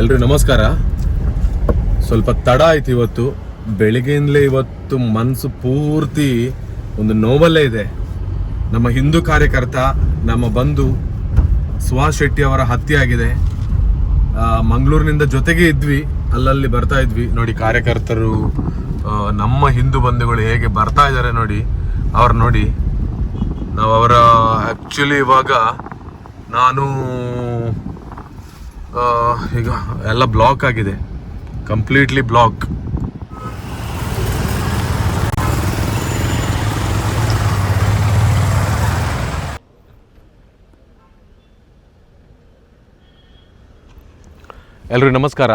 ಎಲ್ರಿಗೂ ನಮಸ್ಕಾರ. ಸ್ವಲ್ಪ ತಡ ಆಯ್ತು ಇವತ್ತು. ಬೆಳಿಗ್ಗೆಯಿಂದಲೇ ಇವತ್ತು ಮನಸ್ಸು ಪೂರ್ತಿ ಒಂದು ನೋವಲ್ಲೇ ಇದೆ. ನಮ್ಮ ಹಿಂದೂ ಕಾರ್ಯಕರ್ತ, ನಮ್ಮ ಬಂಧು ಸುಹಾಸ್ ಶೆಟ್ಟಿ ಅವರ ಹತ್ಯೆ ಆಗಿದೆ. ಮಂಗಳೂರಿನಿಂದ ಜೊತೆಗೆ ಇದ್ವಿ. ಅಲ್ಲಲ್ಲಿ ಬರ್ತಾ ಇದ್ವಿ. ನೋಡಿ, ಕಾರ್ಯಕರ್ತರು ನಮ್ಮ ಹಿಂದೂ ಬಂಧುಗಳು ಹೇಗೆ ಬರ್ತಾ ಇದ್ದಾರೆ ನೋಡಿ. ಅವ್ರು ನೋಡಿ. ನಾವು ಅವರ ಆ್ಯಕ್ಚುಲಿ ಇವಾಗ ನಾನು ಈಗ ಎಲ್ಲ ಬ್ಲಾಕ್ ಆಗಿದೆ. ಕಂಪ್ಲೀಟ್ಲಿ ಬ್ಲಾಕ್ ಎಲ್ರಿಗೂ ನಮಸ್ಕಾರ.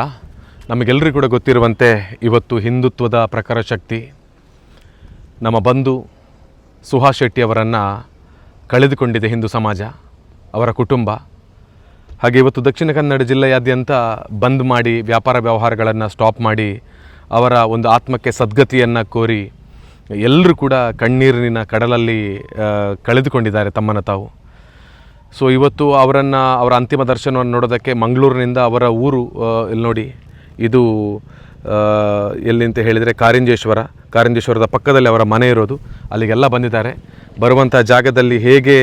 ನಮಗೆಲ್ಲರಿಗೂ ಕೂಡ ಗೊತ್ತಿರುವಂತೆ ಇವತ್ತು ಹಿಂದುತ್ವದ ಪ್ರಖರ ಶಕ್ತಿ. ನಮ್ಮ ಬಂಧು ಸುಹಾಸ್ ಶೆಟ್ಟಿ ಅವರನ್ನು ಕಳೆದುಕೊಂಡಿದೆ ಹಿಂದೂ ಸಮಾಜ, ಅವರ ಕುಟುಂಬ. ಹಾಗೆ ಇವತ್ತು ದಕ್ಷಿಣ ಕನ್ನಡ ಜಿಲ್ಲೆಯಾದ್ಯಂತ ಬಂದ್ ಮಾಡಿ ವ್ಯಾಪಾರ ವ್ಯವಹಾರಗಳನ್ನು ಸ್ಟಾಪ್ ಮಾಡಿ ಅವರ ಒಂದು ಆತ್ಮಕ್ಕೆ ಸದ್ಗತಿಯನ್ನು ಕೋರಿ ಎಲ್ಲರೂ ಕೂಡ ಕಣ್ಣೀರಿನ ಕಡಲಲ್ಲಿ ಕಳೆದುಕೊಂಡಿದ್ದಾರೆ ತಮ್ಮನ್ನು ತಾವು. ಸೊ ಇವತ್ತು ಅವರನ್ನು, ಅವರ ಅಂತಿಮ ದರ್ಶನವನ್ನು ನೋಡೋದಕ್ಕೆ ಮಂಗಳೂರಿನಿಂದ ಅವರ ಊರು ಇಲ್ಲಿ ನೋಡಿ, ಇದು ಎಲ್ಲಿ ಅಂತ ಹೇಳಿದರೆ ಕಾರಿಂಜೇಶ್ವರ. ಕಾರಿಂಜೇಶ್ವರದ ಪಕ್ಕದಲ್ಲಿ ಅವರ ಮನೆ ಇರೋದು. ಅಲ್ಲಿಗೆಲ್ಲ ಬಂದಿದ್ದಾರೆ. ಬರುವಂಥ ಜಾಗದಲ್ಲಿ ಹೇಗೆ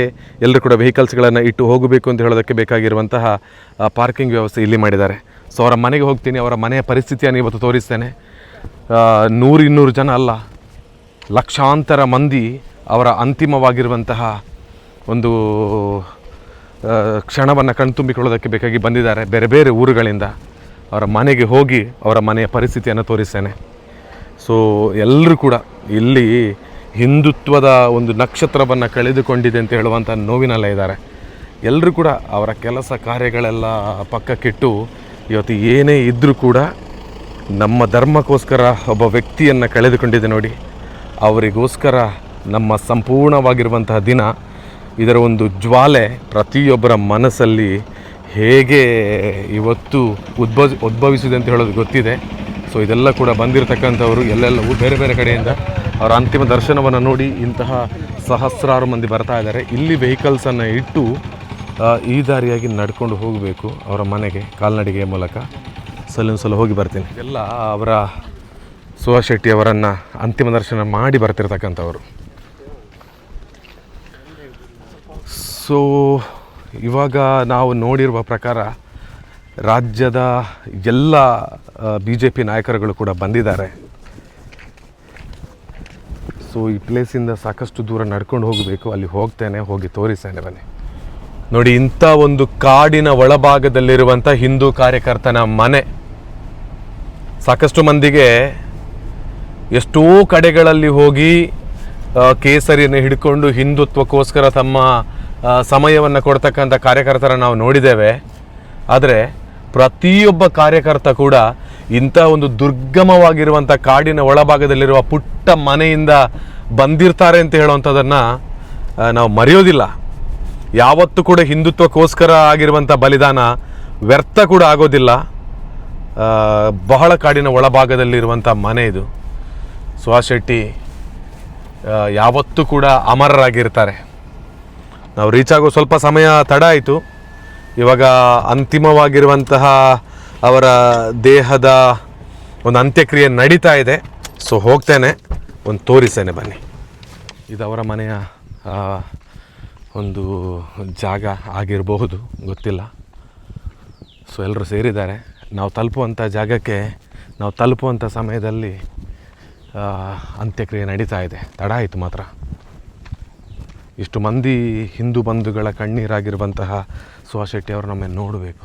ಎಲ್ಲರೂ ಕೂಡ ವೆಹಿಕಲ್ಸ್ಗಳನ್ನು ಇಟ್ಟು ಹೋಗಬೇಕು ಅಂತ ಹೇಳೋದಕ್ಕೆ ಬೇಕಾಗಿರುವಂತಹ ಪಾರ್ಕಿಂಗ್ ವ್ಯವಸ್ಥೆ ಇಲ್ಲಿ ಮಾಡಿದ್ದಾರೆ. ಸೊ ಅವರ ಮನೆಗೆ ಹೋಗ್ತೀನಿ, ಅವರ ಮನೆಯ ಪರಿಸ್ಥಿತಿಯನ್ನು ಇವತ್ತು ತೋರಿಸ್ತೇನೆ. ನೂರು ಇನ್ನೂರು ಜನ ಅಲ್ಲ, ಲಕ್ಷಾಂತರ ಮಂದಿ ಅವರ ಅಂತಿಮವಾಗಿರುವಂತಹ ಒಂದು ಕ್ಷಣವನ್ನು ಕಣ್ತುಂಬಿಕೊಳ್ಳೋದಕ್ಕೆ ಬೇಕಾಗಿ ಬಂದಿದ್ದಾರೆ. ಬೇರೆ ಬೇರೆ ಊರುಗಳಿಂದ ಅವರ ಮನೆಗೆ ಹೋಗಿ ಅವರ ಮನೆಯ ಪರಿಸ್ಥಿತಿಯನ್ನು ತೋರಿಸ್ತೇನೆ. ಸೊ ಎಲ್ಲರೂ ಕೂಡ ಇಲ್ಲಿ ಹಿಂದುತ್ವದ ಒಂದು ನಕ್ಷತ್ರವನ್ನು ಕಳೆದುಕೊಂಡಿದೆ ಅಂತ ಹೇಳುವಂಥ ನೋವಿನಲ್ಲೇ ಇದ್ದಾರೆ. ಎಲ್ಲರೂ ಕೂಡ ಅವರ ಕೆಲಸ ಕಾರ್ಯಗಳೆಲ್ಲ ಪಕ್ಕಕ್ಕಿಟ್ಟು ಇವತ್ತು ಏನೇ ಇದ್ದರೂ ಕೂಡ ನಮ್ಮ ಧರ್ಮಕ್ಕೋಸ್ಕರ ಒಬ್ಬ ವ್ಯಕ್ತಿಯನ್ನು ಕಳೆದುಕೊಂಡಿದೆ ನೋಡಿ. ಅವರಿಗೋಸ್ಕರ ನಮ್ಮ ಸಂಪೂರ್ಣವಾಗಿರುವಂತಹ ದಿನ, ಇದರ ಒಂದು ಜ್ವಾಲೆ ಪ್ರತಿಯೊಬ್ಬರ ಮನಸ್ಸಲ್ಲಿ ಹೇಗೆ ಇವತ್ತು ಉದ್ಭವ ಉದ್ಭವಿಸಿದೆ ಅಂತ ಹೇಳೋದು ಗೊತ್ತಿದೆ. ಸೊ ಇದೆಲ್ಲ ಕೂಡ ಬಂದಿರತಕ್ಕಂಥವರು ಎಲ್ಲೆಲ್ಲವೂ ಬೇರೆ ಬೇರೆ ಕಡೆಯಿಂದ ಅವರ ಅಂತಿಮ ದರ್ಶನವನ್ನು ನೋಡಿ ಇಂತಹ ಸಹಸ್ರಾರು ಮಂದಿ ಬರ್ತಾ ಇದ್ದಾರೆ. ಇಲ್ಲಿ ವೆಹಿಕಲ್ಸನ್ನು ಇಟ್ಟು ಈ ದಾರಿಯಾಗಿ ನಡ್ಕೊಂಡು ಹೋಗಬೇಕು ಅವರ ಮನೆಗೆ, ಕಾಲ್ನಡಿಗೆಯ ಮೂಲಕ. ಸಲ ಸಲ ಹೋಗಿ ಬರ್ತೀನಿ. ಎಲ್ಲ ಅವರ ಸುಹಾಸ್ ಶೆಟ್ಟಿ ಅವರನ್ನು ಅಂತಿಮ ದರ್ಶನ ಮಾಡಿ ಬರ್ತಿರ್ತಕ್ಕಂಥವ್ರು. ಸೊ ಇವಾಗ ನಾವು ನೋಡಿರುವ ಪ್ರಕಾರ ರಾಜ್ಯದ ಎಲ್ಲ ಬಿ ಜೆ ಪಿ ನಾಯಕರುಗಳು ಕೂಡ ಬಂದಿದ್ದಾರೆ. ಸೊ ಈ ಪ್ಲೇಸಿಂದ ಸಾಕಷ್ಟು ದೂರ ನಡ್ಕೊಂಡು ಹೋಗಬೇಕು, ಅಲ್ಲಿ ಹೋಗ್ತೇನೆ, ಹೋಗಿ ತೋರಿಸ್ತೇನೆ ಬನ್ನಿ. ನೋಡಿ, ಇಂಥ ಒಂದು ಕಾಡಿನ ಒಳಭಾಗದಲ್ಲಿರುವಂಥ ಹಿಂದೂ ಕಾರ್ಯಕರ್ತನ ಮನೆ, ಸಾಕಷ್ಟು ಮಂದಿಗೆ ಎಷ್ಟೋ ಕಡೆಗಳಲ್ಲಿ ಹೋಗಿ ಕೇಸರಿಯನ್ನು ಹಿಡ್ಕೊಂಡು ಹಿಂದುತ್ವಕ್ಕೋಸ್ಕರ ತಮ್ಮ ಸಮಯವನ್ನು ಕೊಡ್ತಕ್ಕಂಥ ಕಾರ್ಯಕರ್ತರ ನಾವು ನೋಡಿದ್ದೇವೆ. ಆದರೆ ಪ್ರತಿಯೊಬ್ಬ ಕಾರ್ಯಕರ್ತ ಕೂಡ ಇಂಥ ಒಂದು ದುರ್ಗಮವಾಗಿರುವಂಥ ಕಾಡಿನ ಒಳಭಾಗದಲ್ಲಿರುವ ಪುಟ್ಟ ಮನೆಯಿಂದ ಬಂದಿರ್ತಾರೆ ಅಂತ ಹೇಳುವಂಥದ್ದನ್ನು ನಾವು ಮರೆಯೋದಿಲ್ಲ. ಯಾವತ್ತೂ ಕೂಡ ಹಿಂದುತ್ವಕ್ಕೋಸ್ಕರ ಆಗಿರುವಂಥ ಬಲಿದಾನ ವ್ಯರ್ಥ ಕೂಡ ಆಗೋದಿಲ್ಲ. ಬಹಳ ಕಾಡಿನ ಒಳಭಾಗದಲ್ಲಿರುವಂಥ ಮನೆ ಇದು. ಸುಹಾಸ್ ಶೆಟ್ಟಿ ಯಾವತ್ತೂ ಕೂಡ ಅಮರರಾಗಿರ್ತಾರೆ. ನಾವು ರೀಚ್ ಆಗೋ ಸ್ವಲ್ಪ ಸಮಯ ತಡ ಆಯಿತು. ಇವಾಗ ಅಂತಿಮವಾಗಿರುವಂತಹ ಅವರ ದೇಹದ ಒಂದು ಅಂತ್ಯಕ್ರಿಯೆ ನಡೀತಾ ಇದೆ. ಸೊ ಹೋಗ್ತೇನೆ. ಒಂದು ತೋರಿಸ್ತೇನೆ ಬನ್ನಿ. ಇದು ಅವರ ಮನೆಯ ಒಂದು ಜಾಗ ಆಗಿರಬಹುದು, ಗೊತ್ತಿಲ್ಲ. ಸೊ ಎಲ್ಲರೂ ಸೇರಿದ್ದಾರೆ. ನಾವು ತಲುಪುವಂಥ ಜಾಗಕ್ಕೆ, ನಾವು ತಲುಪುವಂಥ ಸಮಯದಲ್ಲಿ ಅಂತ್ಯಕ್ರಿಯೆ ನಡೀತಾ ಇದೆ. ತಡ ಆಯಿತು ಮಾತ್ರ. ಇಷ್ಟು ಮಂದಿ ಹಿಂದೂ ಬಂಧುಗಳ ಕಣ್ಣೀರಾಗಿರುವಂತಹ ಸುಹಾಸ್ ಶೆಟ್ಟಿ ಅವರು ನಮ್ಮನ್ನು ನೋಡಬೇಕು.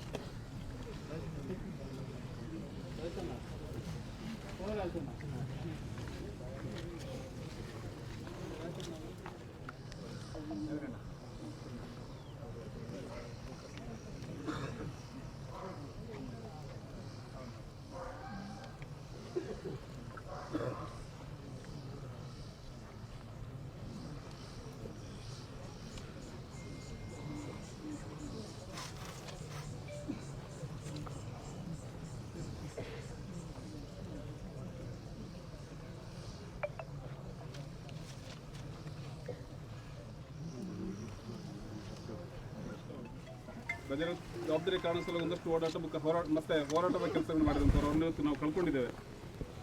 ಪ್ರಜರ ಜವಾಬ್ದಾರಿ ಸಲ ಒಂದಷ್ಟು ಓಡಾಟ ಹೋರಾಟ ಮತ್ತೆ ಹೋರಾಟದ ಕೆಲಸವನ್ನು ಮಾಡಿದಂಥವ್ರು ಅವ್ರನ್ನ ನಾವು ಕಳ್ಕೊಂಡಿದ್ದೇವೆ.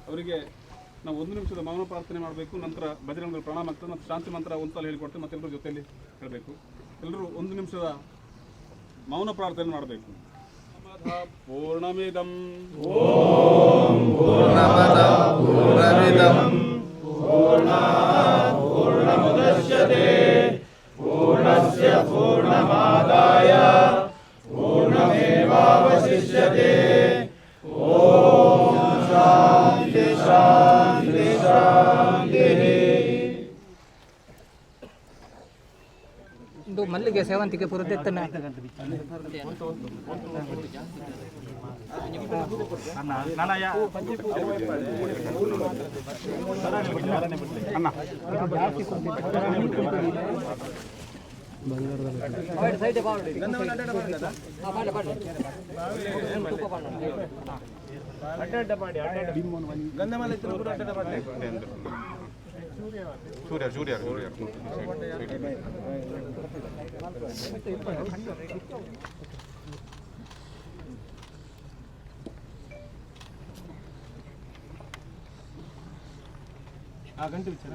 ಅವರಿಗೆ ನಾವು ಒಂದು ನಿಮಿಷದ ಮೌನ ಪ್ರಾರ್ಥನೆ ಮಾಡಬೇಕು, ನಂತರ ಭಜರಂಗದಲ್ಲಿ ಪ್ರಣಾಮ ಆಗ್ತದೆ ಮತ್ತು ಶಾಂತಿ ಮಂತ್ರ ಒಂದು ಸಲ ಹೇಳಿಕೊಡ್ತೇವೆ ಮತ್ತೆ ಎಲ್ಲರ ಜೊತೆಯಲ್ಲಿ ಹೇಳಬೇಕು. ಎಲ್ಲರೂ ಒಂದು ನಿಮಿಷದ ಮೌನ ಪ್ರಾರ್ಥನೆ ಮಾಡಬೇಕು. ಪೂರ್ಣಮಿದಂ. ಇದು ಮಲ್ಲಿಗೆ ಸೇವಂತಿಗೆ ಪುರದೆತ್ತನ ಗಂಧಮಾಲ ಸೂರ್ಯ ಸೂರ್ಯ ಸೂರ್ಯ ಆ ಗಂಟೆ ವಿಚಾರ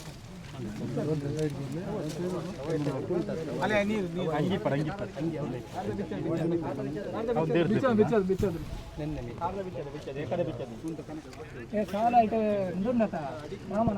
ಭಾರಿ ಜಾಗ್ರತೆ ಇಡೋದು ಸಾಲ ಇಟ್ಟು ದುನ್ನತ ಮಾಮನ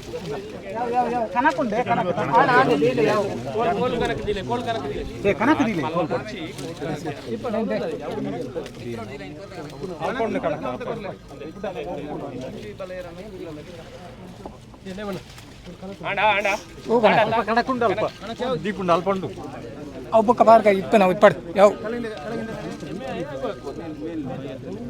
ದಿಕ್ಕ ಕನಕ ಒಂದು ಏ ಕನಕ ದಿಲಿ ದೀಪುಂಡು ಅಲ್ಪ ಉಂಟು ಅವು ಬುಕ್ಕ ಬಾರ್ಕ ಇಪ್ಪ ನಾವು ಇಪ್ಪಡ್ ಯಾವ ಕಾಡ್ತಾರೆ ಕಾಡ್ತಾರೆ ಕಾಡ್ತಾರೆ ಕಾಡ್ತಾರೆ ಇದು, ಕಾಡ್ತಾರೆ ಸೈಡ್ ಬಾಡ ಸೈಡ್ ಬಾಡೋನಲ್ಲ ಇಪ್ಪಡೆ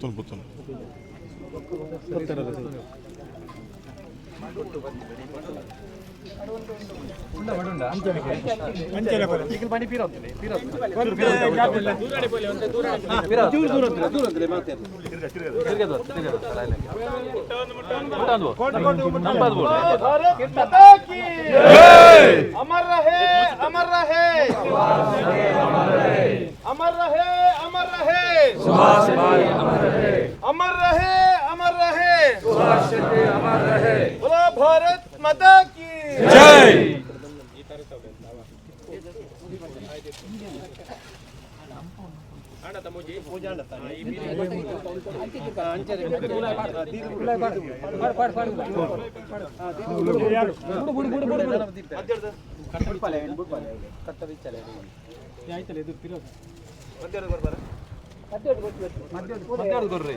ತೊಂಬತ್ತು ತೊಂಬತ್ತು अमर रहे अमर रहे अमर रहे अमर रहे अमर रहे। सुहासिते अमर रहे बोला भारत माता की जय ಆಯ್ತಲ್ಲ ತಿರೋದು ಮಧ್ಯಾಹ್ನ ಬರ್ಬಾರ ಮಧ್ಯಾಹ್ನ ಮಧ್ಯಾಹ್ನ ಬರ್ರಿ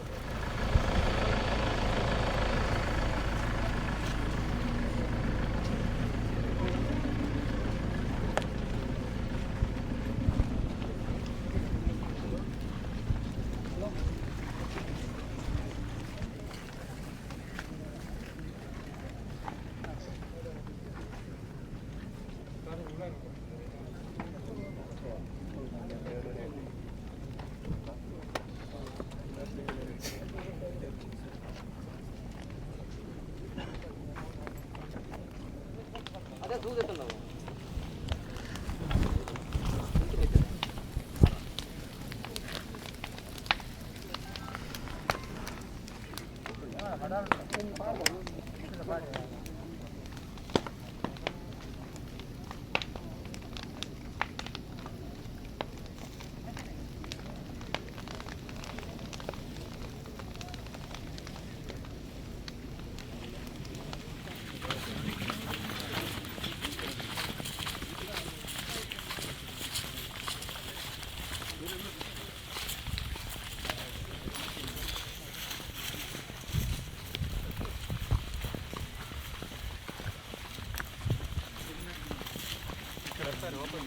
ಇವನು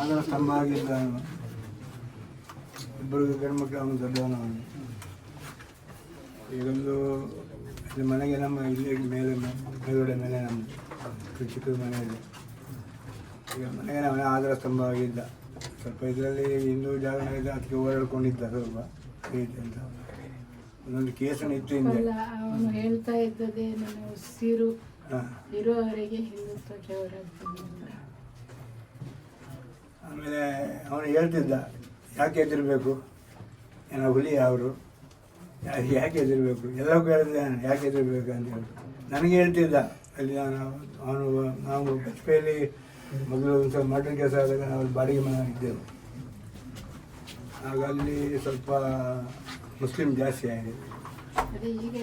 ಆಧಾರ ಸ್ತಂಭ ಆಗಿದ್ದ ಇಬ್ಬರು ಗಂಡ್ಮಕ್ಳು ಅವನು ದೊಡ್ಡವನು ಅವನು. ಈಗೊಂದು ಮನೆಗೆ ನಮ್ಮ ಇಲ್ಲೇ ಮೇಲೆ, ಮೇಲುಗಡೆ ಮನೆ ನಮ್ಮ ಚಿಕ್ಕ ಮನೆಯಲ್ಲಿ. ಈಗ ಮನೆಗೆ ನಾವೇ ಆಧಾರ ಸ್ತಂಭ ಆಗಿದ್ದ. ಸ್ವಲ್ಪ ಇದರಲ್ಲಿ ಹಿಂದೂ ಜಾಗರಣ ಇದ್ದ ಅದಕ್ಕೆ ಓಡಾಡ್ಕೊಂಡಿದ್ದ ಸ್ವಲ್ಪ ಅಂತ. ಒಂದೊಂದು ಕೇಸನ್ನು ಇತ್ತು ಹಿಂದೆ. ಅಲ್ಲ ಅವನು ಹೇಳ್ತಾ ಇದ್ದದೇ ನಾನು ಉಸಿರು ಹಾಂ. ಇರುವವರೆಗೆ ಹಿಂದುತ್ವಕ್ಕೆ ಹೋರಾಡ್ತೀನಿ ಅಂತ. ಆಮೇಲೆ ಅವನು ಹೇಳ್ತಿದ್ದ ಯಾಕೆ ಎದಿರಬೇಕು ಏನೋ ಹುಲಿ ಅವರು ಯಾಕೆ ಎದಿರಬೇಕು ಎಲ್ಲರೂ ಹೇಳಿದ್ದೆ ನಾನು ಯಾಕೆ ಎದಿರಬೇಕು ಅಂತ ಹೇಳಿ ನನಗೆ ಹೇಳ್ತಿದ್ದ ಅಲ್ಲಿ ನಾನು ಅವನು ನಾವು ಬಜ್ಪೆಯಲ್ಲಿ ಮೊದಲು ಒಂದು ಸಲ ಮಟನ್ ಕೆಲಸ ಆದಾಗ ನಾವು ಬಾಡಿಗೆ ಮನೆ ಇದ್ದೆವು. ಆಗ ಅಲ್ಲಿ ಸ್ವಲ್ಪ ಮುಸ್ಲಿಂ ಜಾಸ್ತಿ ಆಗಿದೆ. ಇಲ್ಲಿ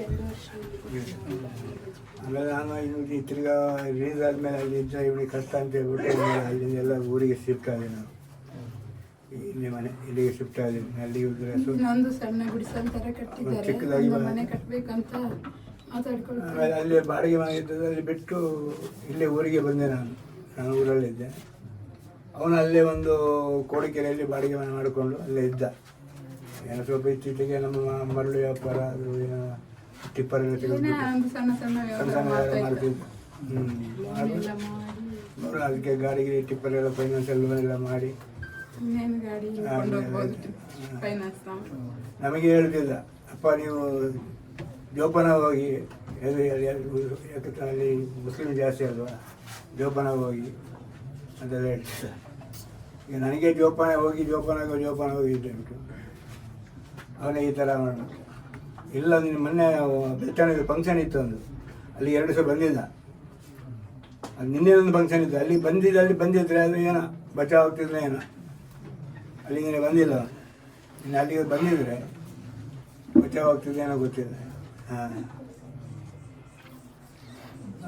ಆಮೇಲೆ ನಾನು ಈ ತಿರ್ಗಾ ರಿಲೀಸ್ ಆದಮೇಲೆ ಅಲ್ಲಿ ಇದ್ದ ಇವನಿಗೆ ಕಷ್ಟ ಅಂತ ಹೇಳ್ಬಿಟ್ಟು ಅಲ್ಲಿಂದ ಅಲ್ಲಿಂದೆಲ್ಲ ಊರಿಗೆ ಶಿಫ್ಟ್ ಆದೆ ನಾನು. ಇಲ್ಲಿ ಮನೆ ಇಲ್ಲಿಗೆ ಶಿಫ್ಟ್ ಆದೆ ಅಲ್ಲಿಗೆ ಇದ್ರೆ ಚಿಕ್ಕದಾಗಿ ಆಮೇಲೆ ಅಲ್ಲಿ ಬಾಡಿಗೆ ಮನೆ ಇದ್ದದಲ್ಲಿ ಬಿಟ್ಟು ಇಲ್ಲೇ ಊರಿಗೆ ಬಂದೆ ನಾನು. ನಾನು ಊರಲ್ಲಿದ್ದೆ. ಅವನು ಅಲ್ಲೇ ಒಂದು ಕೋಡಿಕೆರೆಯಲ್ಲಿ ಬಾಡಿಗೆ ಮನೆ ಮಾಡಿಕೊಂಡು ಅಲ್ಲೇ ಇದ್ದ. ಏನೋ ಸ್ವಲ್ಪ ಇತ್ತೀಚೆಗೆ ನಮ್ಮ ಮರಳು ವ್ಯಾಪಾರ ಅದು ಏನೋ ಟಿಪ್ಪರ್ ಎಲ್ಲ ತೆಗೆದು ಸಣ್ಣ ಸಣ್ಣ ಇದ್ರು. ಮಾಡ್ತಿದ್ದ. ಹ್ಞೂ ಅದಕ್ಕೆ ಗಾಡಿಗೆ ಟಿಪ್ಪರ್ ಎಲ್ಲ ಫೈನಾನ್ಸ್ ಎಲ್ಲ ಎಲ್ಲ ಮಾಡಿ. ನಮಗೆ ಹೇಳ್ತಿದ್ದ ಅಪ್ಪ ನೀವು ಜೋಪಾನ ಹೋಗಿ ಎಲ್ಲಿ ಅಲ್ಲಿ ಮುಸ್ಲಿಂ ಜಾಸ್ತಿ ಅಲ್ವಾ? ಜೋಪಾನ ಹೋಗಿ ಅಂತೆಲ್ಲ ಹೇಳ್ತಾರೆ. ಈಗ ನನಗೆ ಜೋಪಾನ ಹೋಗಿ ಜೋಪಾನ ಹೋಗಿ ಜೋಪಾನ ಹೋಗಿ ಹೇಳ್ಬಿಟ್ಟು ಅವನೇ ಈ ಥರ ಇಲ್ಲ ನೀನು ಮೊನ್ನೆ ಬೆಳ್ತಣ್ಣದ ಫಂಕ್ಷನ್ ಇತ್ತು ಒಂದು. ಅಲ್ಲಿ ಎರಡು ಸಲ ಬಂದಿಲ್ಲ ಅದು ನಿನ್ನೆ ಒಂದು ಫಂಕ್ಷನ್ ಇತ್ತು. ಅಲ್ಲಿ ಬಂದಿದ್ದು, ಅಲ್ಲಿ ಬಂದಿದ್ರೆ ಅದು ಏನೋ, ಬಚಾವ್ ಆಗ್ತಿದ್ರೆ ಏನೋ. ಅಲ್ಲಿಗೆ ಬಂದಿಲ್ಲ. ಇನ್ನು ಅಲ್ಲಿಗೆ ಬಂದಿದ್ರೆ ಬಚಾವ್ ಆಗ್ತಿದೆ ಏನೋ ಗೊತ್ತಿಲ್ಲ. ಹಾಂ.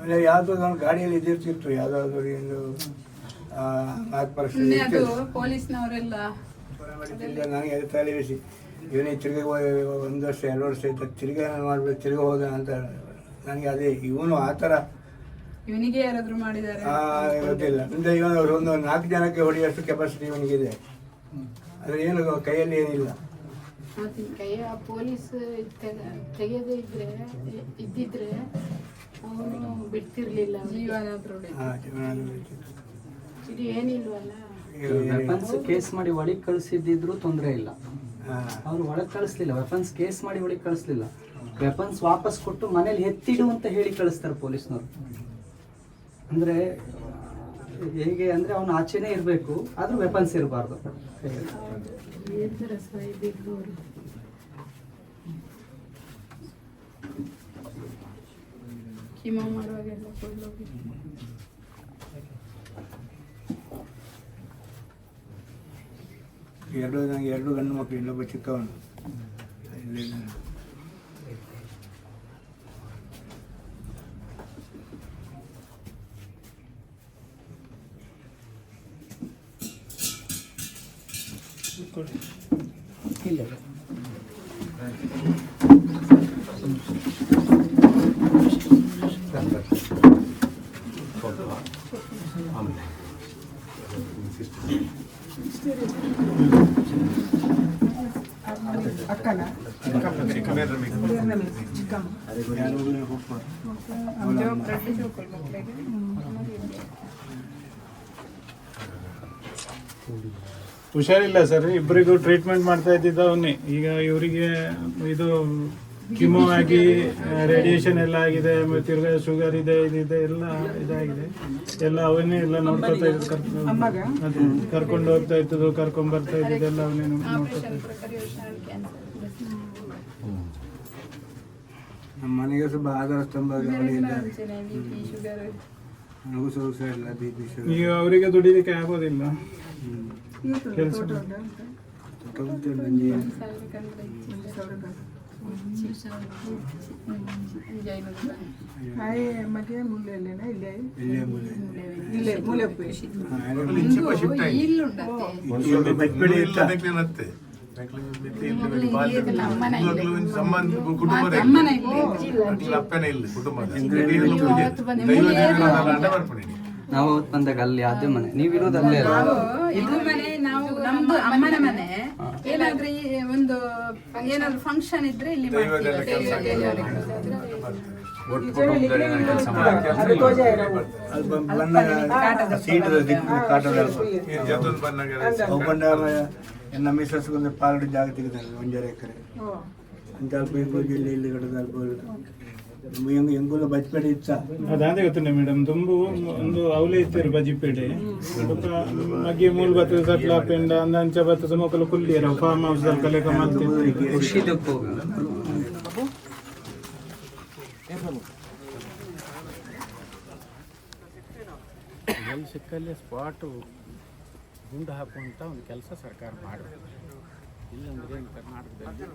ಆಮೇಲೆ ಯಾವುದೋ ಒಂದು ಗಾಡಿಯಲ್ಲಿ ಇದ್ದಿರ್ತಿತ್ತು ಯಾವುದಾದ್ರು ಒಂದು ನಾಲ್ಕು ಪರ್ಸೆಂಟ್. ಪೊಲೀಸ್ನವರೆಲ್ಲ ನನಗೆ ಅದು ತಲೆ ಬಿಸಿ ಇವನೇ ತಿರ್ಗಿ ಒಂದು ವರ್ಷ ಎರಡು ವರ್ಷ ಇದ್ದ ತಿರ್ಗಿ ಮಾಡ್ಬೇಕು ತಿರ್ಗಿ ಹೋದ ಅಂತ ನನಗೆ ಅದೇ ಇವನು ಆ ಥರ. ಇವನಿಗೆ ಯಾರಾದರೂ ಮಾಡಿದ್ದಾರೆ? ಗೊತ್ತಿಲ್ಲ. ಅಂದರೆ ಇವನು ಒಂದು ನಾಲ್ಕು ಜನಕ್ಕೆ ಹೊಡೆಯೋಷ್ಟು ಕೆಪಾಸಿಟಿ ಇವನಿಗಿದೆ. ಆದರೆ ಏನು ಕೈಯಲ್ಲಿ ಏನಿಲ್ಲ. ಕೈಯ ಪೊಲೀಸ್ ತೆಗ- ತೆಗೆಯದೇ ಇದ್ರೆ ಇದ್ದಿದ್ರೆ ಬಿಡ್ತಿರ್ಲಿಲ್ಲ ಇದು ಏನಿಲ್ವಲ್ಲ? ವೆಪನ್ಸ್ ಕೇಸ್ ಮಾಡಿ ಒಳಗೆ ಕಳಿಸಿದ್ರು ತೊಂದರೆ ಇಲ್ಲ. ಅವ್ರು ಒಳಗೆ ಕಳಿಸ್ಲಿಲ್ಲ. ವೆಪನ್ಸ್ ಕೇಸ್ ಮಾಡಿ ಒಳಗೆ ಕಳಿಸ್ಲಿಲ್ಲ. ವೆಪನ್ಸ್ ವಾಪಸ್ ಕೊಟ್ಟು ಮನೇಲಿ ಎತ್ತಿಡು ಅಂತ ಹೇಳಿ ಕಳಿಸ್ತಾರೆ ಪೊಲೀಸ್ನವ್ರು. ಅಂದ್ರೆ ಹೇಗೆ ಅಂದ್ರೆ ಅವನು ಆಚೆನೇ ಇರಬೇಕು ಆದ್ರೂ ವೆಪನ್ಸ್ ಇರಬಾರ್ದು. ಕಿಮೋ ಮಾಡುವಾಗೆಲ್ಲ ಕೊಳ್ಳೋಗಿ ಎರಡು ನನಗೆ ಎರಡು ಗಂಡು ಮಕ್ಕಳು ಇನ್ನೊಬ್ಬ ಚಿಕ್ಕವನು ಇಲ್ಲಿ ಇಲ್ಲ ಹುಷಾರಿಲ್ಲ ಸರ್ ಇಬ್ಬರಿಗೂ ಟ್ರೀಟ್ಮೆಂಟ್ ಮಾಡ್ತಾ ಇದ್ದಿದ್ದ ಅವನ್ನೇ. ಈಗ ಇವರಿಗೆ ಇದು ಕಿಮೋ ಆಗಿ ರೇಡಿಯೇಷನ್ ಎಲ್ಲ ಆಗಿದೆ ಮತ್ತೆ ತಿರ್ಗಾ ಶುಗರ್ ಇದೆ ಇದಿದೆ ಎಲ್ಲ ಇದಾಗಿದೆ. ಎಲ್ಲ ಅವನ್ನೇ ಎಲ್ಲ ನೋಡ್ಕೊತಾ ಇದ್ದು ಕರ್ಕೊಂಡು ಅದೇ ಕರ್ಕೊಂಡು ಹೋಗ್ತಾ ಇದ್ದದು ಕರ್ಕೊಂಡ್ ಬರ್ತಾ ಇದ್ದಿದ್ದೆಲ್ಲ ಅವನ್ನೇ ನೋಡ್ಕೊತಾ ಇದ್ದು ನಮ್ಮ ಮನೆಗೆ ಸ್ವಲ್ಪ ಆಧಾರ ಸ್ತಂಭ ನನಗೂ ಬಿ ಪಿ ಶುಗರ್ ಈಗ ಅವರಿಗೆ ದುಡಿಲಿಕ್ಕೆ ಆಗೋದಿಲ್ಲ. ಕೆಲಸ. ಇಲ್ಲೇ ಮೂಲೆಪ್ಪಿ ಅಮ್ಮನ ನಾವು ಬಂದಾಗ ಅಲ್ಲಿ ಅದೇ ಮನೆ ನೀವಿರೋದು ಅಲ್ಲೇ ಇದು ಮನೆ ನಾವು ನಮ್ದು ಅಮ್ಮನ ಮನೆ. ಏನಾದ್ರೂ ಒಂದು ಏನಾದ್ರು ಫಂಕ್ಷನ್ ಇದ್ರೆ ಇಲ್ಲಿ ಮಿಸಸ್ ಒಂದು ಪಾಲ್ಡ್ ಜಾಗ ತೆಗೆದಾರೆ ಒಂದೆರಡು ಎಕರೆ. ಅಂತ ಅಲ್ಪ ಇಲ್ಲಿ ಜಿಲ್ಲೆ ಇಲ್ಲಿ ಕಡೆ ಅಲ್ಪ ಹೆಂಗು ಬಜ್ಪೇಡೆ ಇತ್ತ. ಅದೇ ಗೊತ್ತಿಲ್ಲ ಮೇಡಮ್ ತುಂಬು ಒಂದು ಅವಲೆ ಇತ್ತೀರಿ ಬಜಿಪೇಡೆ ಬೊಕ ಮಗ್ಗಿ ಮೂಲ್ ಬತ್ತದ ಸಟ್ಲ ಪೆಂಡ ಅಂದಂಚ ಬತ್ತದ ಸುಮಕಲು ಕುಲ್ಲಿಯರ ಫಾರ್ಮ್ ಹೌಸ್ ದಲ್ಲಿ ಕಲೆಕ ಖುಷಿದಕ್ಕೆ. ಹೋಗ ಎಲ್ಲಿ ಸಿಕ್ಕಲ್ಲಿ ಸ್ಪಾಟು ಗುಂಡು ಹಾಕುವಂತ ಒಂದು ಕೆಲಸ ಸರ್ಕಾರ ಮಾಡಬೇಕು. ಇಲ್ಲಂದ್ರೆ ಕರ್ನಾಟಕದಲ್ಲಿ